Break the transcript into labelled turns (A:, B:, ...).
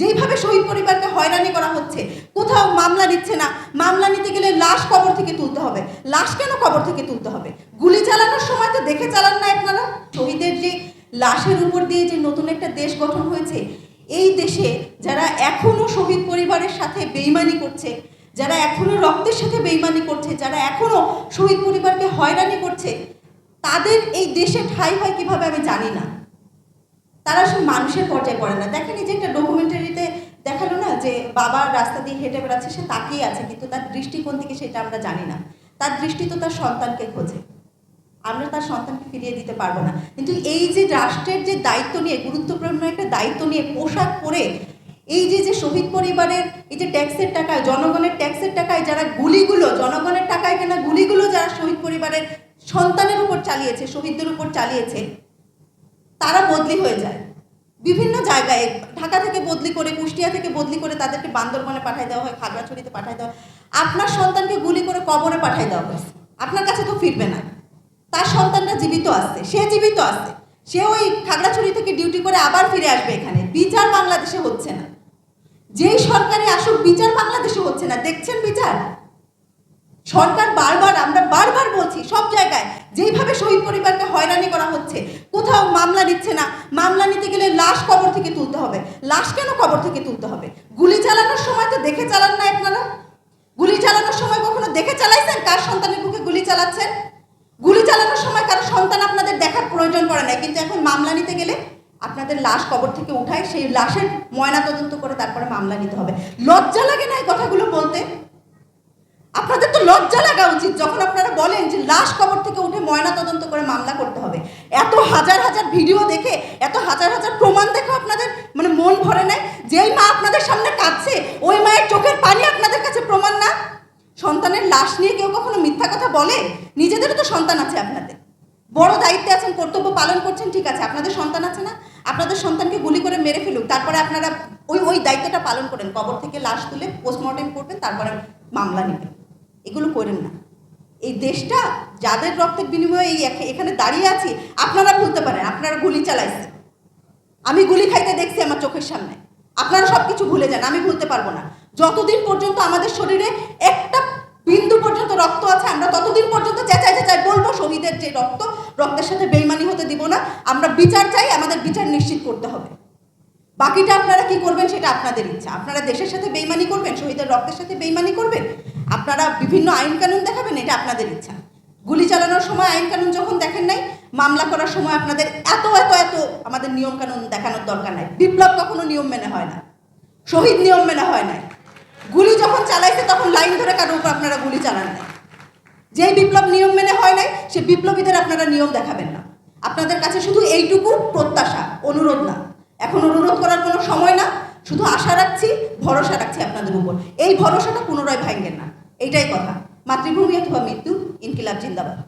A: যেইভাবে শহীদ পরিবারকে হয়রানি করা হচ্ছে, কোথাও মামলা নিচ্ছে না। মামলা নিতে গেলে লাশ কবর থেকে তুলতে হবে। লাশ কেন কবর থেকে তুলতে হবে? গুলি চালানোর সময় তো দেখে চালান না আপনারা। শহীদের যে লাশের উপর দিয়ে যে নতুন একটা দেশ গঠন হয়েছে, এই দেশে যারা এখনও শহীদ পরিবারের সাথে বেইমানি করছে, যারা এখনও রক্তের সাথে বেইমানি করছে, যারা এখনও শহীদ পরিবারকে হয়রানি করছে, তাদের এই দেশে ঠাঁই হয় কীভাবে আমি জানি না। তারা আসলে মানুষের পর্যায়ে পড়ে না। দেখেন এই যে একটা ডকুমেন্টারিতে দেখাল না যে বাবা রাস্তা দিয়ে হেঁটে বেড়াচ্ছে, সে তাকিয়ে আছে, কিন্তু তার দৃষ্টিকোণ থেকে সেটা আমরা জানি না। তার দৃষ্টি তো তার সন্তানকে খোঁজে। আমরা তার সন্তানকে ফিরিয়ে দিতে পারব না। কিন্তু এই যে রাষ্ট্রের যে দায়িত্ব নিয়ে, গুরুত্বপূর্ণ একটা দায়িত্ব নিয়ে পোশাক পরে, এই যে যে শহীদ পরিবারের এই যে ট্যাক্সের টাকায়, জনগণের ট্যাক্সের টাকায় যারা গুলিগুলো, জনগণের টাকায় কেনা গুলিগুলো যারা শহীদ পরিবারের সন্তানের উপর চালিয়েছে, শহীদদের উপর চালিয়েছে তারা বদলি হয়ে যায়। বিভিন্ন জায়গায়, ঢাকা থেকে বদলি করে, কুষ্টিয়া থেকে বদলি করে তাদেরকে বান্দরবনে পাঠায় দেওয়া হয়, খাগড়াছড়িতে পাঠায় দেওয়া হয়। আপনার সন্তানকে গুলি করে কবরে পাঠায় দেওয়া হয়েছে। আপনার কাছে তো ফিরবে না। তার সন্তানটা জীবিত আসছে সে জীবিত আসছে সে ওই খাগড়াছড়ি থেকে ডিউটি করে আবার ফিরে আসবে এখানে। বিচার বাংলাদেশে হচ্ছে না। যেই সরকারে আসুক, বিচার বাংলাদেশে হচ্ছে না। দেখছেন বিচার? সরকার বারবার, আমরা বারবার বলছি, সব জায়গায় যেইভাবে শহীদ পরিবারকে হয়রানি করা হচ্ছে, কোথাও মামলা নিচ্ছে না। মামলা নিতে গেলে লাশ কবর থেকে তুলতে হবে। লাশ কেন কবর থেকে তুলতে হবে? গুলি চালানোর সময় তো দেখে চালান না আপনারা। গুলি চালানোর সময় কখনো দেখে চালাইছেন? কার সন্তানের বুকে গুলি চালাচ্ছেন? গুলি চালানোর সময় কারও সন্তান আপনাদের দেখার প্রয়োজন পড়ে না কিন্তু এখন মামলা নিতে গেলে আপনাদের লাশ কবর থেকে উঠায়, সেই লাশের ময়না তদন্ত করে তারপরে মামলা নিতে হবে। লজ্জা লাগে না এই তো লজ্জা লাগা উচিত যখন আপনারা বলেন যে লাশ কবর থেকে উঠে ময়না তদন্ত করে মামলা করতে হবে। এত হাজার হাজার ভিডিও দেখে, এত হাজার হাজার প্রমাণ দেখে আপনাদের মানে মন ভরে নেয়, যেই মা আপনাদের সামনে কাঁদছে, ওই মায়ের চোখের পানি আপনাদের কাছে প্রমাণ না? সন্তানের লাশ নিয়ে কেউ কখনো মিথ্যা কথা বলে? নিজেদেরও তো সন্তান আছে আপনাদের। বড় দায়িত্বে আছেন, কর্তব্য পালন করছেন, ঠিক আছে, আপনাদের সন্তান আছে না? আপনাদের সন্তানকে গুলি করে মেরে ফেলুক, তারপরে আপনারা ওই ওই দায়িত্বটা পালন করেন। কবর থেকে লাশ তুলে পোস্টমর্টেম করবেন, তারপরে মামলা নেবেন। এগুলো করেন না। এই দেশটা যাদের রক্তের বিনিময়ে এই এখানে দাঁড়িয়ে আছি, আপনারা ভুলতে পারেন, আপনারা গুলি চালাইছেন। আমি গুলি খাইতে দেখছি আমার চোখের সামনে। আপনারা সব কিছু ভুলে যান, আমি ভুলতে পারব না। যতদিন পর্যন্ত আমাদের শরীরে একটা বিন্দু পর্যন্ত রক্ত আছে, আমরা ততদিন পর্যন্ত চেঁচাই চেঁচাই বলব, শহীদের যে রক্ত, রক্তের সাথে বেইমানি হতে দিব না। আমরা বিচার চাই, আমাদের বিচার নিশ্চিত করতে হবে। বাকিটা আপনারা কি করবেন সেটা আপনাদের ইচ্ছা। আপনারা দেশের সাথে বেইমানি করবেন, শহীদের রক্তের সাথে বেইমানি করবেন? আপনারা বিভিন্ন আইন কানুন দেখাবেন, এটা আপনাদের ইচ্ছা। গুলি চালানোর সময় আইন কানুন যখন দেখেন নাই, মামলা করার সময় আপনাদের এত এত এত আমাদের নিয়ম কানুন দেখানোর দরকার নাই। বিপ্লব কখনো নিয়ম মেনে হয় না। শহীদ নিয়ম মেনে হয় নাই। গুলি যখন চালাইছে, তখন লাইন ধরে কারোর উপর আপনারা গুলি চালান নাই। যেই বিপ্লব নিয়ম মেনে হয় নাই, সে বিপ্লবীদের আপনারা নিয়ম দেখাবেন না। আপনাদের কাছে শুধু এইটুকু প্রত্যাশা, অনুরোধ না। এখন অনুরোধ করার কোনো সময় না। শুধু আশা রাখছি, ভরসা রাখছি আপনাদের উপর। এই ভরসাটা পুনরায় ভাঙবেন না। এইটাই কথা। মাতৃভূমি অথবা মৃত্যু ইনকিলাব জিন্দাবাদ।